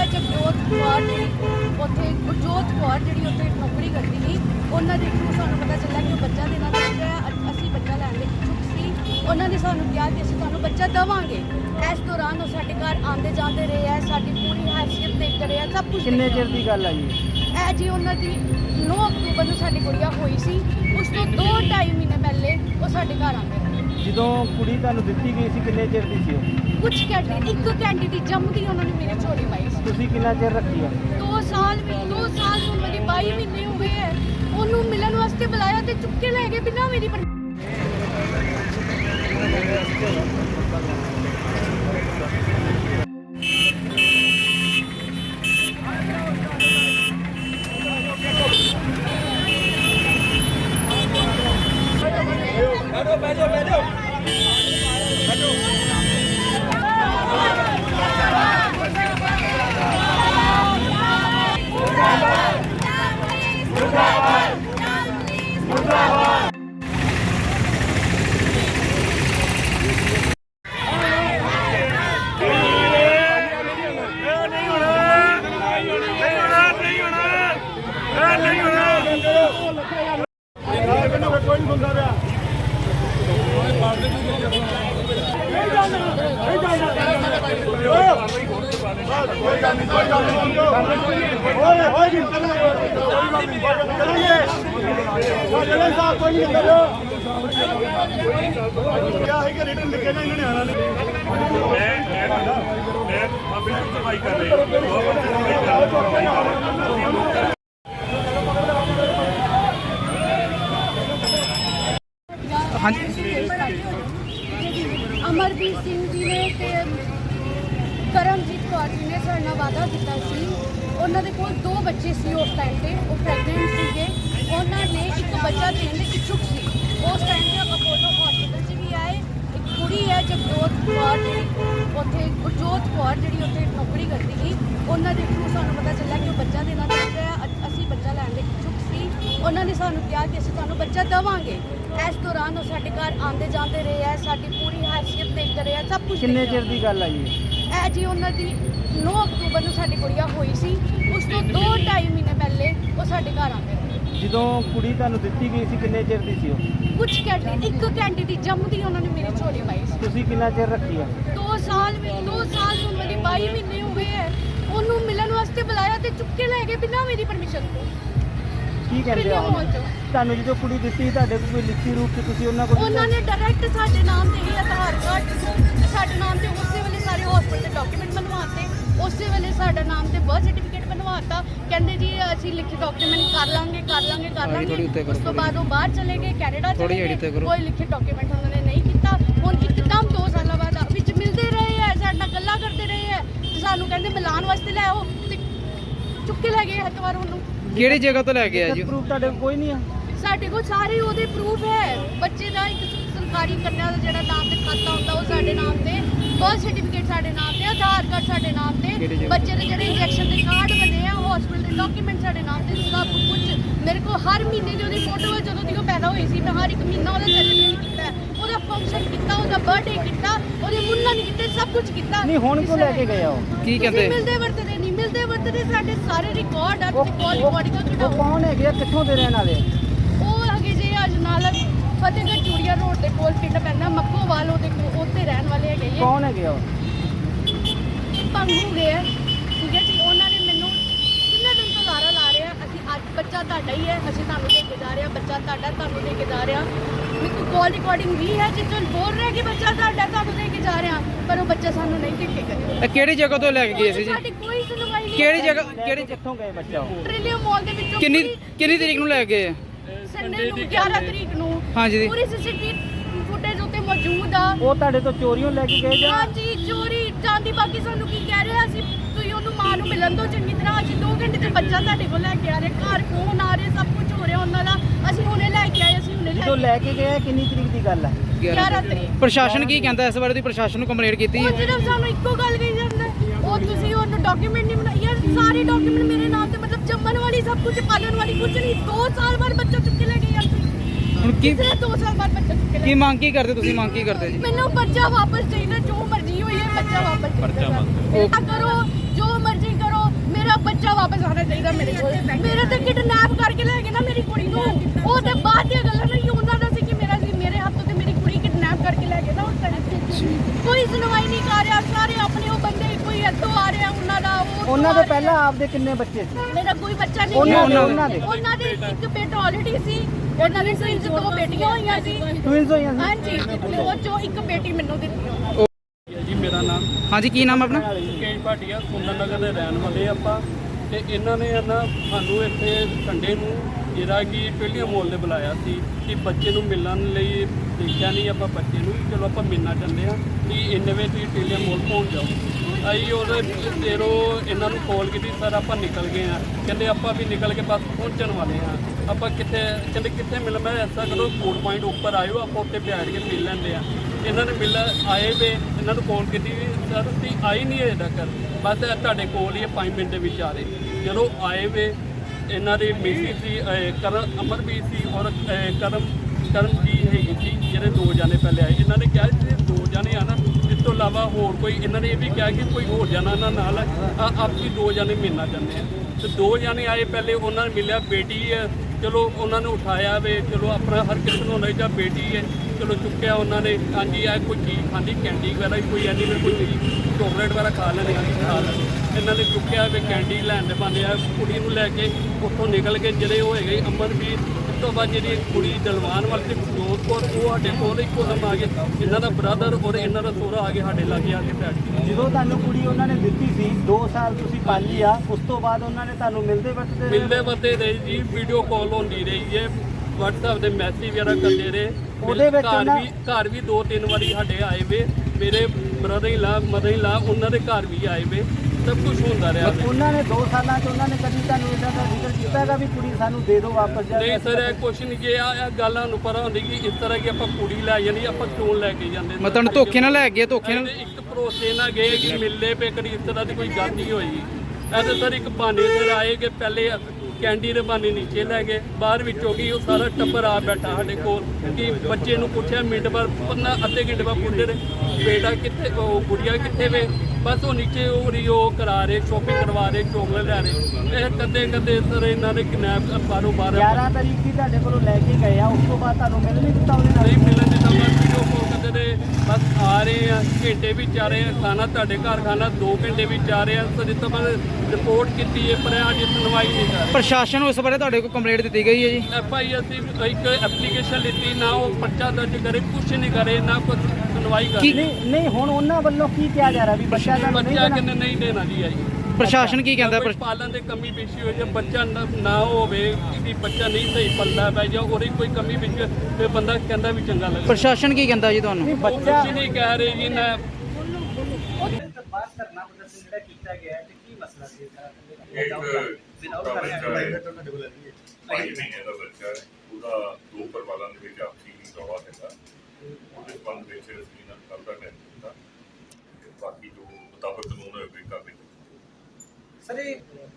ਹੈ ਜਗਜੋਤ ਕੌਰ ਜਿਹੜੀ ਉੱਥੇ ਗੁਰਜੋਤ ਕੌਰ ਜਿਹੜੀ ਉੱਥੇ ਨੌਕਰੀ ਕਰਦੀ ਸੀ ਉਹਨਾਂ ਦੇ ਥਰੂ ਸਾਨੂੰ ਪਤਾ ਚੱਲਿਆ ਕਿ ਉਹ ਬੱਚਾ ਦੇਣਾ ਚਾਹੁੰਦੇ ਆ ਅ- ਅਸੀਂ ਬੱਚਾ ਲੈਣ ਦੇ ਇਛੁਕ ਸੀ। ਉਹਨਾਂ ਨੇ ਸਾਨੂੰ ਕਿਹਾ ਕਿ ਅਸੀਂ ਤੁਹਾਨੂੰ ਬੱਚਾ ਦੇਵਾਂਗੇ। ਇਸ ਦੌਰਾਨ ਉਹ ਸਾਡੇ ਘਰ ਆਉਂਦੇ ਜਾਂਦੇ ਰਹੇ ਆ ਸਾਡੀ ਪੂਰੀ ਹੈਸੀਅਤ ਦੇਖਦੇ ਰਹੇ ਆ ਸਭ ਕੁਝ ਕਿੰਨੇ ਚਿਰ ਦੀ ਗੱਲ ਆ ਜੀ? ਇਹ ਜੀ ਉਹਨਾਂ ਦੀ 9 ਅਕਤੂਬਰ ਨੂੰ ਸਾਡੀ ਗੁੜੀਆ ਹੋਈ ਸੀ। ਉਸ ਤੋਂ 2.5 ਮਹੀਨੇ ਪਹਿਲੇ ਉਹ ਸਾਡੇ ਘਰ ਆਉਂਦੇ ਰਹੇ। ਜਦੋਂ ਕੁੜੀ ਤੁਹਾਨੂੰ ਦਿੱਤੀ ਗਈ ਸੀ ਕਿੰਨੇ ਚਿਰ ਦੀ ਸੀ ਉਹ? ਕੁਝ ਘੰਟੇ ਇੱਕ ਘੰਟੇ ਦੀ ਜੰਮਦੀ ਉਹਨਾਂ ਨੇ ਮੇਰੀ ਝੋਲੀ ਪਾਈ ਸੀ। ਤੁਸੀਂ ਕਿੰਨਾ ਚਿਰ ਰੱਖੀ ਆ? ਦੋ ਸਾਲ ਵਿੱਚ ਦੋ ਸਾਲ ਨੂੰ ਮੇਰੀ 22 ਮਹੀਨੇ ਹੋ ਗਏ ਹੈ ਉਹਨੂੰ ਮਿਲਣ ਵਾਸਤੇ ਬੁਲਾਇਆ ਤੇ ਚੁੱਕ ਕੇ ਲੈ ਗਏ ਬਿਨਾਂ ਮੇਰੀ ਪਰ ਹਾਂਜੀ। ਅਮਰਦੀਪ ਸਿੰਘ ਜੀ ਨੇ ਤੇ ਕਰਮਜੀਤ ਕੌਰ ਜੀ ਨੇ ਸਾਡੇ ਨਾਲ ਵਾਅਦਾ ਕੀਤਾ ਸੀ। ਉਹਨਾਂ ਦੇ ਕੋਲ ਦੋ ਬੱਚੇ ਸੀ ਉਸ ਟਾਈਮ ਤੇ, ਉਹ ਪ੍ਰੈਗਨੈਂਟ ਸੀਗੇ। ਉਹਨਾਂ ਨੇ ਇੱਕ ਬੱਚਾ ਦੇਣ ਦੇ ਇਛੁਕ ਸੀ। ਉਸ ਟਾਈਮ ਤੇ ਅਪੋਲੋ ਹਸਪੀਟਲ 'ਚ ਵੀ ਆਏ। ਇੱਕ ਕੁੜੀ ਹੈ ਜਗਜੋਤ ਕੌਰ ਜਿਹੜੀ ਉੱਥੇ ਗੁਰਜੋਤ ਕੌਰ ਜਿਹੜੀ ਉੱਥੇ ਨੌਕਰੀ ਕਰਦੀ ਸੀ ਉਹਨਾਂ ਦੇ ਥਰੂ ਸਾਨੂੰ ਪਤਾ ਚੱਲਿਆ ਕਿ ਉਹ ਬੱਚਾ ਦੇਣਾ ਚਾਹੁੰਦੇ ਆ ਅ- ਅਸੀਂ ਬੱਚਾ ਲੈਣ ਦੇ ਇਛੁਕ ਸੀ। ਉਹਨਾਂ ਨੇ ਸਾਨੂੰ ਕਿਹਾ ਕਿ ਅਸੀਂ ਤੁਹਾਨੂੰ ਬੱਚਾ ਦੇਵਾਂਗੇ। ਇਸ ਦੌਰਾਨ ਉਹ ਸਾਡੇ ਘਰ ਆਉਂਦੇ ਜਾਂਦੇ ਰਹੇ ਆ। ਸਾਡੀ ਪੂਰੀ ਹੈਸੀਅਤ ਦੇਖਦੇ ਰਹੇ ਆ। ਸਭ ਕੁਝ ਕਿੰਨੇ ਚਿਰ ਦੀ ਗੱਲ ਆ ਜੀ? ਇਹ ਜੀ ਉਹਨਾਂ ਦੀ 9 ਅਕਤੂਬਰ ਨੂੰ ਸਾਡੀ ਗੁੜੀਆ ਹੋਈ ਸੀ। ਉਸ ਤੋਂ 2.5 ਮਹੀਨੇ ਪਹਿਲੇ ਉਹ ਸਾਡੇ ਘਰ ਆਉਂਦੇ ਰਹੇ। ਜਦੋਂ ਕੁੜੀ ਤੁਹਾਨੂੰ ਦਿੱਤੀ ਗਈ ਸੀ ਕਿੰਨੇ ਚਿਰ ਦੀ ਸੀ ਉਹ? ਕੁਝ ਘੰਟੇ ਇੱਕ ਘੰਟੇ ਦੀ ਜੰਮਦੀ ਉਹਨਾਂ ਨੇ ਮੇਰੀ ਝੋਲੀ ਪਾਈ ਸੀ। ਤੁਸੀਂ ਕਿੰਨਾ ਚਿਰ ਰੱਖੀ ਆ? ਦੋ ਸਾਲ ਵਿੱਚ ਦੋ ਸਾਲ ਨੂੰ ਮੇਰੀ 22 ਮਹੀਨੇ ਹੋ ਗਏ ਹੈ ਉਹਨੂੰ ਮਿਲਣ ਵਾਸਤੇ ਬੁਲਾਇਆ ਤੇ ਚੁੱਕ ਕੇ ਲੈ ਗਏ ਬਿਨਾਂ ਮੇਰੀ ਪਰਮਿਸ਼ਨ ਤੋਂ। ਕੀ ਕਹਿੰਦੇ ਆ ਕਿੰਨੇ ਹੁਣ? ਮੌਲ ਚੋਂ ਤੁਹਾਨੂੰ ਜਦੋਂ ਕੁੜੀ ਦਿੱਤੀ ਤੁਹਾਡੇ ਕੋਲ ਕੋਈ ਲਿਖਤੀ ਰੂਪ ਚ ਤੁਸੀਂ ਉਹਨਾਂ ਕੋਲ ਉਹਨਾਂ ਨੇ ਡਾਇਰੈਕਟ ਸਾਡੇ ਨਾਮ ਤੇ ਹੀ ਆਧਾਰ ਕਾਰਡ ਸਾਡੇ ਨਾਮ ਤੇ ਉਸੇ ਵੇਲੇ ਸਾਰੇ ਹਸਪੀਟਲ ਦੇ ਡਾਕੂਮੈਂਟ ਬਣਵਾਤੇ ਉਸੇ ਵੇਲੇ ਸਾਡਾ ਨਾਮ ਤੇ ਬਰਥ ਸਰਟੀਫਿਕੇਟ ਬਣਵਾਤਾ ਕਹਿੰਦੇ ਜੀ ਅਸੀਂ ਲਿਖੇ ਡਾਕੂਮੈਂਟ ਕਰ ਲਾਂਗੇ ਕਰ ਲਾਂਗੇ ਕਰ ਲਾਂਗੇ। ਉਸ ਤੋਂ ਬਾਅਦ ਉਹ ਬਾਹਰ ਚਲੇ ਗਏ ਕੈਨੇਡਾ ਚਲੇ ਗਏ। ਕੋਈ ਲਿਖੇ ਡਾਕੂਮੈਂਟ ਉਹਨਾਂ ਨੇ ਨਹੀਂ ਕੀਤਾ। ਹੁਣ ਇੱਕਦਮ 2 ਸਾਲਾਂ ਬਾਅਦ ਆ- ਵਿੱਚ ਮਿਲਦੇ ਰਹੇ ਹੈ ਸਾਡੇ ਨਾਲ ਗੱਲਾਂ ਕਰਦੇ ਰਹੇ ਤੇ ਸਾਨੂੰ ਕਹਿੰਦੇ ਮਿਲਾਨ ਵਾਸਤੇ ਲੈ ਆਓ ਤੇ ਚੁੱਕ ਕੇ ਲੈ ਗਏ ਹਤਵਾਰ ਉਹਨੂੰ। ਕਿਹੜੀ ਜਗ੍ਹਾ ਤੋਂ ਲੈ ਕੇ ਆਏ ਜੀ? ਪ੍ਰੂਫ ਤੁਹਾਡੇ ਕੋਲ ਕੋਈ ਨਹੀਂ ਆ। ਸਾਡੇ ਕੋਲ ਸਾਰੇ ਉਹਦੇ ਪ੍ਰੂਫ ਹੈ। ਬੱਚੇ ਦਾ ਇੱਕ ਸਰਕਾਰੀ ਕੰਨਿਆ ਦਾ ਜਿਹੜਾ ਨਾਮ ਤੇ ਖਾਤਾ ਹੁੰਦਾ ਉਹ ਸਾਡੇ ਨਾਮ ਤੇ ਬਰਥ ਸਰਟੀਫਿਕੇਟ ਸਾਡੇ ਨਾਮ ਤੇ ਆਧਾਰ ਕਾਰਡ ਸਾਡੇ ਨਾਮ ਤੇ? ਬੱਚੇ ਦੇ ਜਿਹੜੇ ਇੰਜੈਕਸ਼ਨ ਦੇ ਕਾਰਡ ਬਣੇ ਆ ਹਸਪੀਟਲ ਦੇ ਡਾਕੂਮੈਂਟ ਸਾਡੇ ਨਾਮ ਤੇ ਸਭ ਕੁਝ ਮੇਰੇ ਕੋਲ ਹਰ ਮਹੀਨੇ ਦੀ ਉਹਦੀ ਫੋਟੋ ਹੈ ਜਦੋਂ ਦੀ ਉਹ ਪੈਦਾ ਹੋਈ ਸੀ ਮੈਂ ਹਰ ਇੱਕ ਮਹੀਨਾ ਉਹਦਾ ਸੈਲੀਬ੍ਰੇਟ ਕੀਤਾ ਹੈ। ਉਹਦਾ ਫੰਕਸ਼ਨ ਕੀਤਾ ਉਹਦਾ ਬਰਥਡੇ ਕੀਤਾ ਉਹਦੇ ਮੁੰਨਨ ਕੀਤੇ ਸਭ ਕੁਝ ਕੀਤਾ। ਨਹੀਂ ਹੁਣ ਕਿਉਂ ਲੈ ਕੇ ਗਏ ਆ ਉਹ? ਕੀ ਕਹਿੰਦੇ? ਮਿਲਦੇ ਵਰਤਦੇ ਨਹੀਂ ਮਿਲਦੇ ਵਰਤਦੇ ਸਾਡੇ ਸਾਰੇ ਰਿਕਾਰਡ ਆ ਉਹ ਤੇ ਕਾਲ ਉਹ- ਰਿਕਾਰਡਿੰਗਾਂ ਉਹ ਕਢਾਓ ਕੌਣ ਹੈਗੇ ਆ? ਕਿੱਥੋਂ ਦੇ ਰਹਿਣ ਵਾਲੇ ਉਹ ਹੈਗੇ ਜੇ ਅਜਨਾਲਾ ਫਤਿਹਗੜ੍ਹ ਚੂੜੀਆ ਰੋਡ ਦੇ ਕੋਲ ਪਿੰਡ ਪੈਂਦਾ ਮੱਕੋਵਾਲ ਉਹਦੇ ਕੋਲ ਉੱਥੇ ਰਹਿਣ ਵਾਲੇ ਹੈਗੇ ਇਹ ਕੌਣ ਹੈਗੇ ਆ ਭੰਗੂ ਗਏ ਆ। ਠੀਕ ਹੈ ਜੀ ਉਹਨਾਂ ਨੇ ਮੈਨੂੰ ਕਿੰਨੇ ਦਿਨ ਤੋਂ ਲਾਰਾ ਲਾ ਰਹੇ। ਅਸੀਂ ਅੱਜ ਬੱਚਾ ਤੁਹਾਡਾ ਹੀ ਹੈ ਅਸੀਂ ਤੁਹਾਨੂੰ ਦੇ ਕੇ ਜਾ ਰਹੇ ਹਾਂ ਬੱਚਾ ਤੁਹਾਡਾ ਤੁਹਾਨੂੰ ਦੇ ਕੇ ਜਾ ਰਹੇ। ਹਾਂ ਮੇਰੇ ਕੋਲ ਕਾਲ ਰਿਕਾਰਡਿੰਗ ਵੀ ਹੈ ਜਿੱਥੇ ਬੋਲ ਰਹੇ ਕਿ ਬੱਚਾ ਤੁਹਾਡਾ ਤੁਹਾਨੂੰ ਦੇ ਕੇ ਜਾ ਰਹੇ ਹਾਂ ਪਰ ਉਹ ਬੱਚਾ ਸਾਨੂੰ ਨਹੀਂ ਦੇ ਕੇ ਗਏ ਇਹ ਕਿਹੜੀ ਜਗ੍ਹਾ ਤੋਂ ਲੈ ਕੇ ਗਏ ਸੀ ਜੀ? ਸਾਡੀ ਕੋਈ ਸੁਣਵਾਈ ਨਹੀਂ ਕਿਹੜੀ ਜਗ੍ਹਾ ਕਿਹੜੇ ਕਿੱਥੋਂ ਗਏ ਬੱਚਾ ਉਹ? ਟ੍ਰਿਲੀਅਮ ਮਾਲ ਦੇ ਵਿੱਚੋਂ ਕਿੰਨੀ ਪੂਰੀ- ਕਿੰਨੀ ਤਰੀਕ ਨੂੰ ਲੈ ਕੇ ਗਏ? ਸੰਡੇ ਨੂੰ 11 ਤਰੀਕ ਨੂੰ। ਹਾਂਜੀ ਜੀ। ਪੂਰੀ ਸੀਸੀਟੀਵੀ ਫੁਟੇਜ ਉੱਤੇ ਮੌਜੂਦ ਆ। ਉਹ ਤੁਹਾਡੇ ਤੋਂ ਚੋਰੀਆਂ ਲੈ ਕੇ ਗਏ ਜਾਂ ਹਾਂਜੀ ਜਾਂਦੀ ਬਾਕੀ ਸਾਨੂੰ ਕੀ ਕਹਿ ਰਿਹਾ ਸੀ? ਤੁਸੀਂ ਉਹਨੂੰ ਮਾਂ ਨੂੰ ਮਿਲਣ ਦੋ ਚੰਗੀ ਤਰ੍ਹਾਂ। ਅਸੀਂ 2 ਘੰਟੇ ਤੇ ਬੱਚਾ ਤੁਹਾਡੇ ਕੋਲ ਲੈ ਕੇ ਆ ਰਹੇ ਘਰ ਫੋਨ ਆ ਰਹੇ? ਸਭ ਕੁਝ ਹੋ ਰਿਹਾ ਉਹਨਾਂ ਦਾ। ਅਸੀਂ ਹੁਣੇ ਲੈ ਕੇ ਆਏ ਅਸੀਂ ਹੁਣੇ ਜਦੋਂ ਲੈ ਲੈ ਕੇ ਗਏ ਕਿੰਨੀ ਤਰੀਕ ਦੀ ਗੱਲ ਹੈ ਕੇ 11 ਤਰੀਕ। ਪ੍ਰਸ਼ਾਸਨ ਕੀ ਕਹਿੰਦਾ ਇਸ ਬਾਰੇ ਦੀ? ਪ੍ਰਸ਼ਾਸਨ ਨੂੰ ਕੰਪਲੇਂਟ ਕੀਤੀ ਉਹ ਹੈ ਸਿਰਫ ਸਾਨੂੰ ਇੱਕੋ ਗੱਲ ਕਹੀ ਜਾਂਦਾ ਹੈ, ਉਹ ਤੁਸੀਂ ਉਹਨੂੰ ਡਾਕੂਮੈਂਟ ਨਹੀਂ ਬਣਾਈ। ਯਾਰ ਸਾਰੇ ਡਾਕੂਮੈਂਟ ਮੇਰੇ ਨਾਮ ਤੇ ਮਤਲਬ ਜੰਮਣ ਵਾਲੀ ਸਭ ਕੁਝ ਪਾਲਣ ਵਾਲੀ ਕੁਝ ਨਹੀਂ। 2 ਸਾਲ ਬਾਅਦ ਬੱਚਾ ਚੁੱਕ ਕੇ ਲੈ ਗਏ ਯਾਰ। ਹੁਣ ਕੀ ਕਿਸਰੇ 2 ਸਾਲ ਬਾਅਦ ਬੱਚਾ ਚੁੱਕ ਕੇ ਲੈ ਕੀ ਗਏ ਮੰਗ ਕੀ ਕਰਦੇ ਤੁਸੀਂ? ਮੰਗ ਕੀ ਕਰਦੇ ਜੀ? ਮੈਨੂੰ ਬੱਚਾ ਵਾਪਸ ਚਾਹੀਦਾ ਜੋ ਮਰਜ਼ੀ ਬੱਚਾ ਵਾਪਸ ਚਾਹੀਦਾ ਮੰਗੋ। ਕਰੋ ਜੋ ਮਰਜ਼ੀ ਕਰੋ ਵਾਪਸ ਆਣਾ ਚਾਹੀਦਾ ਮੇਰੇ ਕੋਲ। ਮੇਰੇ ਤੇ ਕਿਡਨੈਪ ਕਰਕੇ ਲੈ ਗਏ ਨਾ ਮੇਰੀ ਕੁੜੀ ਨੂੰ। ਉਹ ਤੇ ਬਾਅਦ ਦੀਆਂ ਗੱਲਾਂ ਨਹੀਂ ਉਹਨਾਂ ਦਾ ਸੀ ਕਿ ਮੇਰਾ ਸੀ ਮੇਰੇ ਹੱਥੋਂ ਤੇ ਮੇਰੀ ਕੁੜੀ ਕਿਡਨੈਪ ਕਰਕੇ ਲੈ ਗਏ ਨਾ ਉਸ ਟਾਈਮ ਕੋਈ ਸੁਣਵਾਈ ਨਹੀਂ ਕਰ ਰਿਹਾ ਸਾਰੇ ਆਪਣੇ ਉਹ ਬੰਦੇ ਕੋਈ ਇੱਥੋਂ ਆ ਰਿਹਾ ਉਹਨਾਂ ਦਾ ਉਹ ਉਹਨਾਂ ਦੇ ਪਹਿਲਾਂ ਆਪਦੇ ਕਿੰਨੇ ਬੱਚੇ ਸੀ? ਮੇਰਾ ਕੋਈ ਬੱਚਾ ਨਹੀਂ ਉਹਨਾਂ। ਦੇ- ਉਹਨਾਂ ਦੇ। ਉਹਨਾਂ ਦੇ ਇੱਕ ਬੇਟਾ ਆਲਰੇਡੀ ਸੀ ਉਹਨਾਂ ਦੇ twins ਦੋ ਬੇਟੀਆਂ ਹੋਈਆਂ ਸੀ। ਟਵਿੰਸ ਹੋਈਆਂ ਸੀ। ਹਾਂਜੀ ਉਹ ਚੋਂ ਇੱਕ ਬੇਟੀ ਮੈਨੂੰ ਦਿੱਤੀ। ਉਹਨਾਂ ਮੇਰਾ ਨਾਮ ਹਾਂਜੀ, ਕੀ ਨਾਮ ਆਪਣਾ? ਕੇਜ ਭਾਟੀਆ ਸੁੰਦਰ ਨਗਰ ਦੇ ਰਹਿਣ ਵਾਲੇ ਆਪਾਂ। ਤੇ ਇਹਨਾਂ ਨੇ ਨਾ ਸਾਨੂੰ ਇੱਥੇ ਸੰਡੇ ਨੂੰ ਜਿਹੜਾ ਕਿ ਪਹਿਲੀਆਂ ਮੋਲ ਦੇ ਬੁਲਾਇਆ ਸੀ ਕਿ ਬੱਚੇ ਨੂੰ ਮਿਲਣ ਲਈ ਦੇਖਿਆ ਨਹੀਂ, ਆਪਾਂ ਬੱਚੇ ਨੂੰ ਵੀ ਚਲੋ ਆਪਾਂ ਮਿਲਣਾ ਚਾਹੁੰਦੇ ਆ ਕਿ ਇੰਨੇ ਵਜੇ ਤੁਸੀਂ ਪਹਿਲੀਆਂ ਮੋਲ ਪਹੁੰਚ ਜਾਓ। ਅਸੀਂ ਉਹਦੇ ਤੇਰੋ ਇਹਨਾਂ ਨੂੰ ਕਾਲ ਕੀਤੀ, ਸਰ, ਆਪਾਂ ਨਿਕਲ ਗਏ ਆ ਕਹਿੰਦੇ, ਆਪਾਂ ਵੀ ਨਿਕਲ ਕੇ ਬਸ ਪਹੁੰਚਣ ਵਾਲੇ ਆ ਆਪਾਂ ਕਿੱਥੇ, ਕਹਿੰਦੇ, ਕਿੱਥੇ ਮਿਲ ਮੈਂ ਐਸਾ ਕਰੋ ਫੂਡ ਪੁਆਇੰਟ ਉੱਪਰ ਆਇਓ, ਆਪਾਂ ਉੱਥੇ ਬੈਠ ਕੇ ਮਿਲ ਲੈਂਦੇ ਆ ਇਹਨਾਂ ਨੇ ਮਿਲ ਆਏ ਵੇ ਇਹਨਾਂ ਨੂੰ ਕਾਲ ਕੀਤੀ ਵੀ ਸਰ ਤੁਸੀਂ ਆਈ ਨਹੀਂ ਅਜੇ ਤੱਕ। ਬਸ ਤੁਹਾਡੇ ਕੋਲ ਹੀ 5 ਮਿੰਟ ਦੇ ਵਿੱਚ ਆ ਰਹੇ। ਜਦੋਂ ਆਏ ਵੇ ਇਹਨਾਂ ਦੇ ਮਿਸੀ ਸੀ ਅਹ, ਕਰਨ ਅਮਰਵੀਰ ਸੀ ਔਰ ਕਰਮ ਕਰਮ ਜੀ ਹੈਗੀ ਸੀ ਜਿਹੜੇ ਦੋ ਜਾਣੇ ਪਹਿਲੇ ਆਏ। ਇਹਨਾਂ ਨੇ ਕਿਹਾ ਜਿਹੜੇ ਦੋ ਜਾਣੇ ਆ ਨਾ ਇਸ ਤੋਂ ਇਲਾਵਾ ਹੋਰ ਕੋਈ ਇਹਨਾਂ ਨੇ ਇਹ ਵੀ ਕਿਹਾ ਕਿ ਕੋਈ ਹੋਰ ਜਾਣਾ ਇਹਨਾਂ ਨਾਲ ਆ। ਆਪਕੀ ਦੋ ਜਾਣੇ ਮਿਲਣਾ ਚਾਹੁੰਦੇ ਆ। ਤੇ ਦੋ ਜਾਣੇ ਆਏ ਪਹਿਲੇ ਉਹਨਾਂ ਨੇ ਮਿਲਿਆ ਬੇਟੀ ਹੈ ਚਲੋ ਉਹਨਾਂ ਨੂੰ ਉਠਾਇਆ ਵੇ ਚਲੋ ਆਪਣਾ ਹਰ ਕਿਸੇ ਨੂੰ ਹੁੰਦਾ ਜਾਂ ਬੇਟੀ ਹੈ ਚਲੋ ਚੁੱਕਿਆ ਉਹਨਾਂ ਨੇ ਹਾਂਜੀ ਆ ਕੋਈ ਚੀਜ਼ ਖਾਂਦੀ ਕੈਂਡੀ ਵਗੈਰਾ ਵੀ ਕੋਈ ਐਨੀ ਕੋਈ ਚੀਜ਼ ਚੋਕਲੇਟ ਵਗੈਰਾ ਖਾ ਲੈਂਦੇ ਹਾਂਜੀ ਖਾ ਲੈਂਦੇ ਇਹਨਾਂ ਨੇ ਚੁੱਕਿਆ ਵੇ ਕੈਂਡੀ ਲੈਣ ਦੇ ਬੰਦੇ ਆ ਕੁੜੀ ਨੂੰ ਲੈ ਕੇ ਉੱਥੋਂ ਨਿਕਲ ਕੇ ਜਿਹੜੇ ਉਹ ਹੈਗੇ ਅਮਰਵੀਰ ਉਸ ਤੋਂ ਬਾਅਦ ਜਿਹੜੀ ਕੁੜੀ ਦਲਵਾਨ ਵਾਲੀ ਤੇ ਜੋਧਪੁਰ ਉਹ ਸਾਡੇ ਕੋਲ ਇੱਕੋ ਦਮ ਆ ਗਏ। ਇਹਨਾਂ ਦਾ ਬ੍ਰਦਰ ਔਰ ਇਹਨਾਂ ਦਾ ਸੋਹਰਾ ਆ ਕੇ ਸਾਡੇ ਲਾਗੇ ਆ ਕੇ ਬੈਠ ਗਏ। ਜਦੋਂ ਤੁਹਾਨੂੰ ਕੁੜੀ ਉਹਨਾਂ ਨੇ ਦਿੱਤੀ ਸੀ 2 ਸਾਲ ਤੁਸੀਂ ਪਾਲੀ ਆ ਉਸ ਤੋਂ ਬਾਅਦ ਉਹਨਾਂ ਨੇ ਤੁਹਾਨੂੰ ਮਿਲਦੇ ਵਕਤ ਮਿਲਦੇ ਬੰਦੇ ਰਹੀ ਜੀ ਵੀਡੀਓ ਕਾਲ ਹੁੰਦੀ ਰਹੀ ਹੈ। WhatsApp ਦੇ ਮੈਸੇਜ ਵਗੈਰਾ ਕਰਦੇ ਰਹੇ। ਉਹਦੇ ਵਿੱਚ ਘਰ ਵੀ ਘਰ ਵੀ ਦੋ ਤਿੰਨ ਵਾਰੀ ਸਾਡੇ ਆਏ ਵੇ। ਮੇਰੇ brother in law mother in ਲਾ ਉਹਨਾਂ ਦੇ ਘਰ ਵੀ ਆਏ ਵੇ। ਸਭ ਕੁਝ ਹੁੰਦਾ ਰਿਹਾ ਉਹਨਾਂ ਨੇ 2 ਸਾਲਾਂ 'ਚ ਉਹਨਾਂ ਨੇ ਕਦੀ ਤੁਹਾਨੂੰ ਇਹਨਾਂ ਦਾ ਜ਼ਿਕਰ ਕੀਤਾ ਹੈਗਾ ਵੀ ਕੁੜੀ ਸਾਨੂੰ ਦੇ ਦਿਓ ਵਾਪਸ ਜਾ ਨਹੀਂ ਸਰ ਇਹ ਕੁਛ? ਨਹੀਂ ਜੇ ਆ ਇਹ ਗੱਲਾਂ ਨੂੰ ਪਤਾ ਹੁੰਦੀ ਕਿ ਇਸ ਤਰ੍ਹਾਂ ਕਿ ਆਪਾਂ ਕੁੜੀ ਲੈ ਜਾਂਦੀ ਆਪਾਂ ਕਿਉਂ ਲੈ ਕੇ ਜਾਂਦੇ ਮੈਂ ਤੁਹਾਨੂੰ ਧੋਖੇ ਨਾਲ ਲੈ ਗਏ ਧੋਖੇ ਨਾਲ। ਇੱਕ ਭਰੋਸੇ ਨਾਲ ਗਏ ਕਿ ਮਿਲਦੇ ਪੇ ਕਦੀ ਇਸ ਤਰ੍ਹਾਂ ਦੀ ਕੋਈ ਗੱਲ ਨਹੀਂ ਹੋਈ। ਇਹ ਤਾਂ ਸਰ ਇੱਕ ਬਹਾਨੇ ਸਿਰ ਆਏ ਕਿ ਪਹਿਲੇ ਕੈਂਡੀ ਦੇ ਬਹਾਨੇ ਨੀਚੇ ਲੈ ਗਏ ਬਾਹਰ ਵਿੱਚੋਂ ਕੀ ਉਹ ਸਾਰਾ ਟੱਬਰ ਆ ਬੈਠਾ ਸਾਡੇ ਕੋਲ ਕਿ ਬੱਚੇ ਨੂੰ ਪੁੱਛਿਆ ਮਿੰਟ ਬਾਅਦ ਪੰਨਾ ਅੱਧੇ ਘੰਟੇ ਬਾਅਦ ਪੁੱਛਦੇ ਨੇ ਬੇਟਾ ਕਿੱਥੇ ਉਹ ਗੁੜੀਆ ਕਿੱਥੇ ਵੇ? ਬਸ ਉਹ ਨੀਚੇ ਉਹ ਰੀ ਉਹ ਕਰਾ ਰਹੇ ਸ਼ੋਪਿੰਗ ਕਰਵਾ ਰਹੇ ਚੋਕਲੇਟ ਲੈ ਰਹੇ। ਇਹ ਕਦੇ ਕਦੇ ਸਰ ਇਹਨਾਂ ਨੇ ਕਿਨੈਪ ਬਾਰੋਂ ਬਾਹਰ 11 ਤਰੀਕ ਦੀ ਤੁਹਾਡੇ ਕੋਲੋਂ ਲੈ ਕੇ ਗਏ ਆ ਉਸ ਤੋਂ ਬਾਅਦ ਤੁਹਾਨੂੰ ਮਿਲ ਨਹੀਂ ਦਿੱਤਾ ਉਹਦੇ ਨਾਲ? ਨਹੀਂ ਮਿਲਣ ਦੀ ਤਾਂ ਬਸ ਵੀਡੀਓ ਕਰਦੇ ਨੇ ਬਸ ਆ ਰਹੇ ਆ ਘੰਟੇ ਵਿੱਚ ਆ ਰਹੇ ਆ ਖਾਣਾ ਤੁਹਾਡੇ ਘਰ ਖਾਣਾ 2 ਘੰਟੇ ਵਿੱਚ ਆ ਰਹੇ ਆ। ਸੋ ਜਿੱਦਾਂ ਮੈਂ ਰਿਪੋਰਟ ਕੀਤੀ ਹੈ ਪਰ ਅੱਜ ਸੁਣਵਾਈ ਨਹੀਂ ਕਰ ਰਹੇ। ਪ੍ਰਸ਼ਾਸਨ ਨੂੰ ਇਸ ਬਾਰੇ ਤੁਹਾਡੇ ਕੋਲ ਕੰਪਲੇਂਟ ਦਿੱਤੀ ਗਈ ਹੈ ਜੀ? ਐਫ ਆਈ ਅਸੀਂ ਇੱਕ ਐਪਲੀਕੇਸ਼ਨ ਲਿੱਤੀ ਨਾ ਉਹ ਪਰਚਾ ਦਰਜ ਕਰੇ ਕੁਝ ਨਹੀਂ ਕਰੇ ਨਾ ਕੁਝ ਸੁਣਵਾਈ ਕਰੇ। ਨਹੀਂ ਨਹੀਂ ਹੁਣ ਉਹਨਾਂ ਵੱਲੋਂ ਕੀ ਕਿਹਾ ਜਾ ਰਿਹਾ ਵੀ ਬੱਚਾ ਕਿੰਨੇ ਨਹੀਂ ਦੇਣਾ ਜੀ ਆਈ। ਪ੍ਰਸ਼ਾਸਨ ਕੀ ਕਹਿੰਦਾ? ਕੋਈ ਪਾਲਣ ਦੇ ਕਮੀ ਪੇਸ਼ੀ ਹੋ ਜੇ ਬੱਚਾ ਨਾ ਨਾ ਹੋਵੇ ਕਿ ਬੱਚਾ ਨਹੀਂ ਸਹੀ ਪਲਦਾ ਪੈ ਜਾ ਉਹਦੀ ਕੋਈ ਕਮੀ ਵਿੱਚ ਤੇ ਬੰਦਾ ਕਹਿੰਦਾ ਵੀ ਚੰਗਾ ਲੱਗਦਾ। ਪ੍ਰਸ਼ਾਸਨ ਕੀ ਕਹਿੰਦਾ ਜੀ ਤੁਹਾਨੂੰ? ਬੱਚਾ ਨਹੀਂ ਕਹਿ ਰਹੇ ਜੀ ਨਾ ਹੈ ਬਾਈ ਮਹੀਨੇ ਦਾ ਬੱਚਾ ਹੈ ਉਹਦਾ ਦੋ ਪਰਿਵਾਰਾਂ ਦੇ ਵਿੱਚ ਆਪਸੀ ਰੌਲਾ ਹੈਗਾ। ਉਹਦੇ ਸੰਬੰਧ ਵਿੱਚ ਅਸੀਂ ਨਾਲ ਦਾ ਟਾਈਮ ਦਿੱਤਾ। ਤੇ ਬਾਕੀ ਜੋ ਮੁਤਾਬਕ ਕਾਨੂੰਨ ਹੈ ਉਹ ਵੀ ਕਾਰਵਾਈ ਸਰ ਇਹ